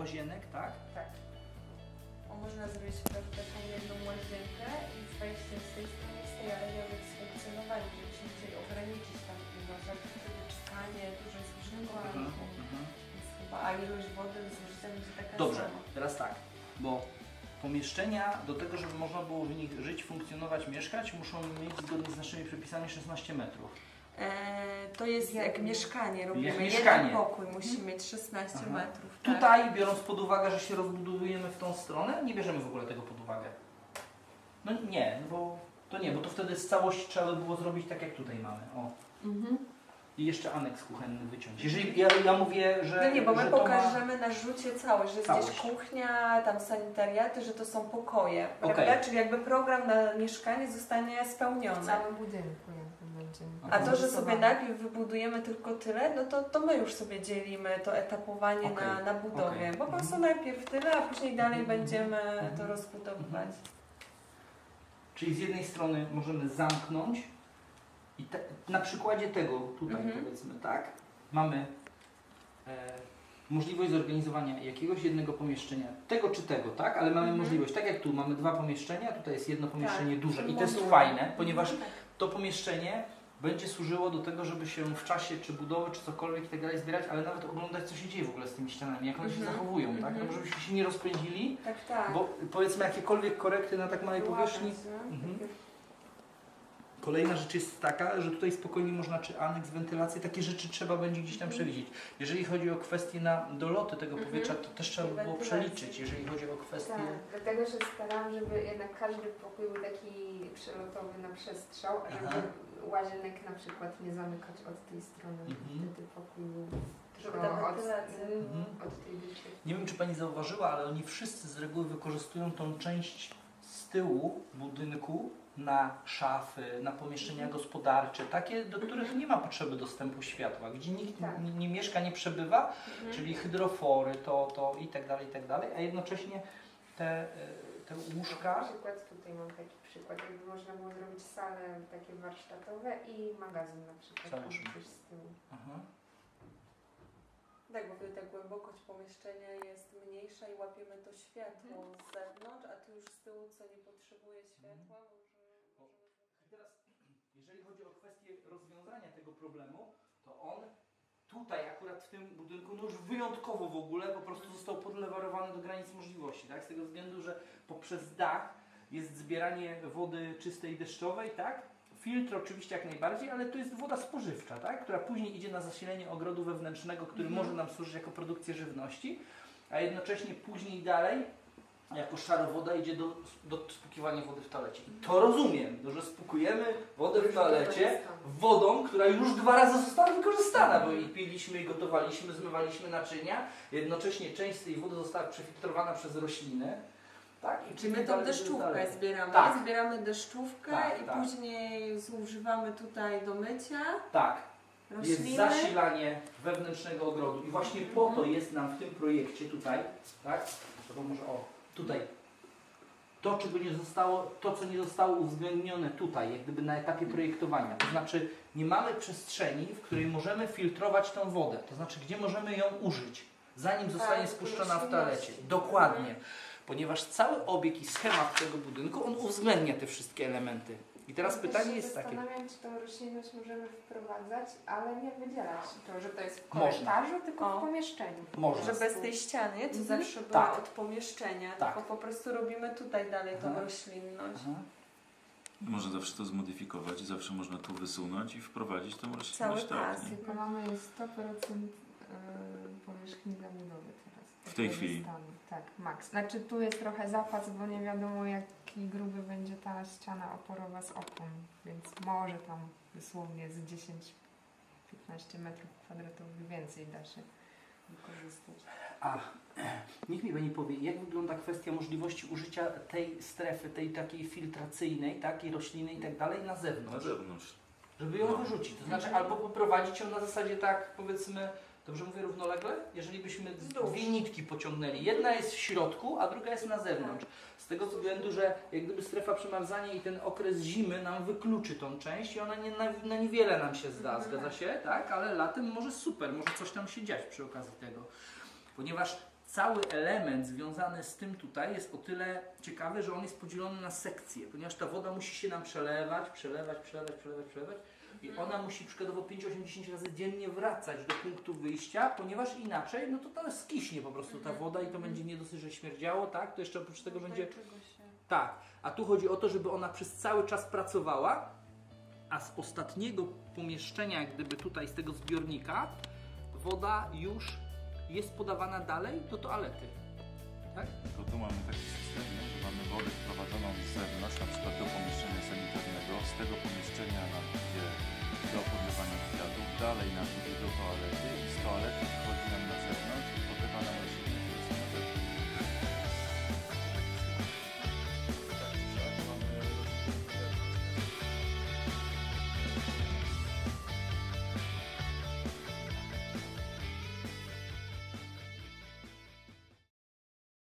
łazienek, tak? Tak. Można zrobić prawda, taką jedną łazienkę i z wejściem z tej strony, z tej, ale ja z funkcjonowaniem, żebyśmy chcieli ograniczyć tam ale wtedy czytanie, dużo jest grzyba, Mhm, mhm. więc chyba, a ilość wody zużycia będzie taka Dobrze, sama. teraz tak, bo pomieszczenia do tego, żeby można było w nich żyć, funkcjonować, mieszkać, muszą mieć zgodnie z naszymi przepisami 16 metrów. E, to jest jak, Jak- mieszkanie robimy. Jak Jeden mieszkanie. pokój musi mieć 16 Aha. metrów. Tak. Tutaj, biorąc pod uwagę, że się rozbudowujemy w tą stronę, nie bierzemy w ogóle tego pod uwagę. No nie, no bo to nie, bo to wtedy z całości trzeba by było zrobić tak, jak tutaj mamy. O. Mhm. I jeszcze aneks kuchenny wyciąć. Jeżeli ja, ja mówię, że. No nie, bo my że to ma- pokażemy na rzucie całość, że jest gdzieś Całość. kuchnia, tam sanitariaty, że to są pokoje, Okej. prawda? Czyli jakby program na mieszkanie zostanie W spełniony. całym budynku będzie. A to, że sobie najpierw wybudujemy tylko tyle, no to, to my już sobie dzielimy to etapowanie Okej, na, na budowie. okej. Po prostu Mhm. najpierw tyle, a później dalej Mhm. będziemy to Mhm. rozbudowywać. Czyli z jednej strony możemy zamknąć i te, na przykładzie tego tutaj Mhm. powiedzmy tak, mamy e, możliwość zorganizowania jakiegoś jednego pomieszczenia, tego czy tego, tak? Ale mamy Mhm. możliwość, tak jak tu mamy dwa pomieszczenia, tutaj jest jedno pomieszczenie Tak, duże i to jest fajne, ponieważ to pomieszczenie będzie służyło do tego, żeby się w czasie czy budowy, czy cokolwiek i tak dalej zbierać, ale nawet oglądać, co się dzieje w ogóle z tymi ścianami, jak one się Mhm. zachowują, tak? Mhm. No, żebyśmy się nie rozpędzili, Tak, tak. bo powiedzmy jakiekolwiek korekty na tak małej powierzchni. Mhm. Kolejna rzecz jest taka, że tutaj spokojnie można, czy aneks, wentylację, takie rzeczy trzeba będzie gdzieś tam Mhm. przewidzieć. Jeżeli chodzi o kwestie na doloty tego Mhm. powietrza, to też trzeba by było przeliczyć. Jeżeli chodzi o kwestie... Tak, dlatego się staram, żeby jednak każdy pokój był taki przelotowy na przestrzał, a żeby Aha. łazienek na przykład nie zamykać od tej strony. Mhm. Wtedy pokój był od, mm, Mhm. od tej dyszy. Nie wiem, czy Pani zauważyła, ale oni wszyscy z reguły wykorzystują tą część tyłu budynku na szafy, na pomieszczenia Mhm. gospodarcze, takie, do których nie ma potrzeby dostępu światła, gdzie nikt Tak. nie, nie mieszka, nie przebywa, Mhm. czyli hydrofory, to, to i tak dalej, i tak dalej, a jednocześnie te, e, te łóżka, Na przykład tutaj mam taki przykład, jakby można było zrobić salę takie warsztatowe i magazyn na przykład. coś z tyłu. Aha. Tak, bo wtedy ta głębokość pomieszczenia jest mniejsza i łapiemy to światło z a tu już z tyłu, co nie potrzebuje światła, może... I teraz, jeżeli chodzi o kwestię rozwiązania tego problemu, to on tutaj akurat w tym budynku, no już wyjątkowo w ogóle po prostu został podlewarowany do granic możliwości, tak? Z tego względu, że poprzez dach jest zbieranie wody czystej deszczowej, tak? Filtr oczywiście jak najbardziej, ale to jest woda spożywcza, tak? która później idzie na zasilenie ogrodu wewnętrznego, który Mhm. może nam służyć jako produkcja żywności, a jednocześnie później dalej jako szarowoda idzie do, do spłukiwania wody w toalecie. I to rozumiem, no, że spłukujemy wodę w toalecie jest wodą, która już dwa razy została wykorzystana, bo i piliśmy, i gotowaliśmy, zmywaliśmy naczynia. Jednocześnie część z tej wody została przefiltrowana przez rośliny. Tak? I Czyli my tą deszczówkę zbieramy. Tak. Zbieramy deszczówkę Tak, i tak. później zużywamy tutaj do mycia Tak, jest rośliny. zasilanie wewnętrznego ogrodu i właśnie po to jest nam w tym projekcie tutaj, tak? To może o, tutaj. To, czego nie zostało, to, co nie zostało uwzględnione tutaj, jak gdyby na etapie projektowania. To znaczy, nie mamy przestrzeni, w której możemy filtrować tą wodę. To znaczy, gdzie możemy ją użyć, zanim zostanie Tak, spuszczona w toalecie. Dokładnie. Ponieważ cały obieg i schemat tego budynku, on uwzględnia te wszystkie elementy. I teraz pytanie się jest takie. Zastanawiam, czy tą roślinność możemy wprowadzać, ale nie wydzielać to, że to jest w Można. korytarzu, tylko O. w pomieszczeniu. Można. Że bez tej ściany, to Mhm. zawsze było Tak. od pomieszczenia, Tak. tylko po prostu robimy tutaj dalej tą Aha. roślinność. Aha. Można zawsze to zmodyfikować, zawsze można tu wysunąć i wprowadzić tą Cały roślinność. pas. Tak, nie? Tylko mamy 100% y, powierzchni zabudowy teraz. W tej chwili. stanu. Tak, maks. Znaczy tu jest trochę zapas, bo nie wiadomo jaki gruby będzie ta ściana oporowa z opon, więc może tam dosłownie z 10-15 metrów kwadratowych więcej da się wykorzystać. A niech mi Pani powie, jak wygląda kwestia możliwości użycia tej strefy, tej takiej filtracyjnej, takiej rośliny i tak dalej na Na zewnątrz, zewnątrz. żeby ją No. wyrzucić. To znaczy albo poprowadzić ją na zasadzie tak, powiedzmy, dobrze mówię, równolegle? Jeżeli byśmy dwie nitki pociągnęli, jedna jest w środku, a druga jest na zewnątrz. Z tego względu, że jak gdyby strefa przemarzania i ten okres zimy nam wykluczy tą część i ona nie, na, na niewiele nam się zda, Mhm. zgadza się? Tak, ale latem może super, może coś tam się dziać przy okazji tego. Ponieważ cały element związany z tym tutaj jest o tyle ciekawy, że on jest podzielony na sekcje, ponieważ ta woda musi się nam przelewać, przelewać, przelewać, przelewać, przelewać i ona musi przykładowo 5, 8, 10 razy dziennie wracać do punktu wyjścia, ponieważ inaczej, no to to skiśnie po prostu ta woda i to będzie nie dosyć, że śmierdziało, tak? To jeszcze oprócz tego będzie... Tak, a tu chodzi o to, żeby ona przez cały czas pracowała, a z ostatniego pomieszczenia, jak gdyby tutaj z tego zbiornika, woda już jest podawana dalej do toalety tak? Tu mamy taki system, że mamy wodę wprowadzoną z zewnątrz, na przykład do pomieszczenia sanitarnego, z tego pomieszczenia nam idzie do podlewania kwiatów, dalej nam idzie do toalety i z toalety